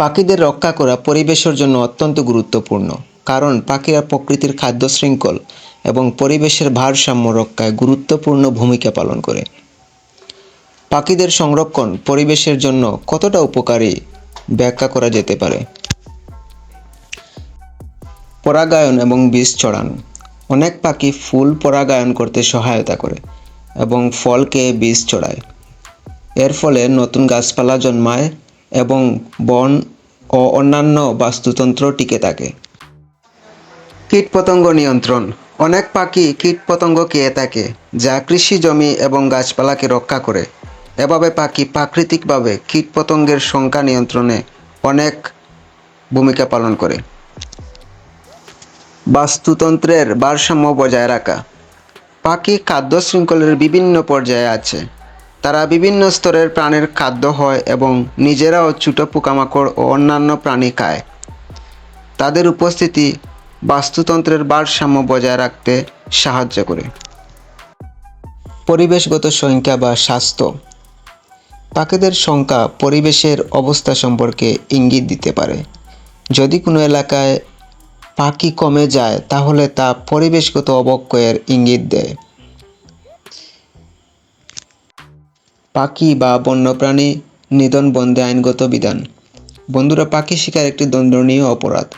পাখিদের রক্ষা করা পরিবেশের জন্য অত্যন্ত গুরুত্বপূর্ণ, কারণ পাখিরা প্রকৃতির খাদ্য শৃঙ্খল এবং পরিবেশের ভারসাম্য রক্ষায় গুরুত্বপূর্ণ ভূমিকা পালন করে। পাখিদের সংরক্ষণ পরিবেশের জন্য কতটা উপকারী ব্যাখ্যা করা যেতে পারে? পরাগায়ন এবং বীজ ছড়ানো। অনেক পাখি ফুল পরাগায়ন করতে সহায়তা করে এবং ফলকে বীজ ছড়ায়। এর ফলে নতুন গাছপালা জন্মায় এবং বন ও অন্যান্য বাস্তুতন্ত্র টিকে থাকে। কীটপতঙ্গ নিয়ন্ত্রণ। অনেক পাখি কীটপতঙ্গ খেয়ে থাকে, যা কৃষি জমি এবং গাছপালাকে রক্ষা করে। এভাবে পাখি প্রাকৃতিকভাবে কীটপতঙ্গের সংখ্যা নিয়ন্ত্রণে অনেক ভূমিকা পালন করে। বাস্তুতন্ত্রের ভারসাম্য বজায় রাখা। পাখি খাদ্য শৃঙ্খলের বিভিন্ন পর্যায়ে আছে। তারা বিভিন্ন স্তরের প্রাণের খাদ্য হয় এবং নিজেরাও ছোট পোকামাকড় ও অন্যান্য প্রাণী খায়। তাদের উপস্থিতি বাস্তুতন্ত্রের ভারসাম্য বজায় রাখতে সাহায্য করে। পরিবেশগত সংখ্যা বা স্বাস্থ্য। পাখিদের সংখ্যা পরিবেশের অবস্থা সম্পর্কে ইঙ্গিত দিতে পারে। যদি কোনো এলাকায় পাখি কমে যায়, তাহলে তা পরিবেশগত অবক্ষয়ের ইঙ্গিত দেয়। পাখি বা বন্যপ্রাণী নিধন বন্ধে আইনগত বিধান। বন্ধুরা, পাখি শিকার একটি দণ্ডনীয় অপরাধ।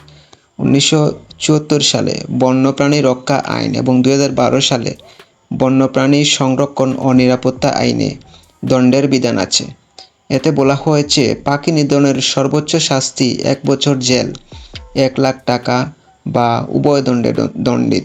উনিশশো চুয়াত্তর সালে বন্যপ্রাণী রক্ষা আইন এবং দু হাজার বারো সালে বন্যপ্রাণী সংরক্ষণ ও নিরাপত্তা আইনে দণ্ডের বিধান আছে। এতে বলা হয়েছে, পাখি নিধনের সর্বোচ্চ শাস্তি এক বছর জেল, এক লাখ টাকা বা উভয় দণ্ডে দণ্ডিত।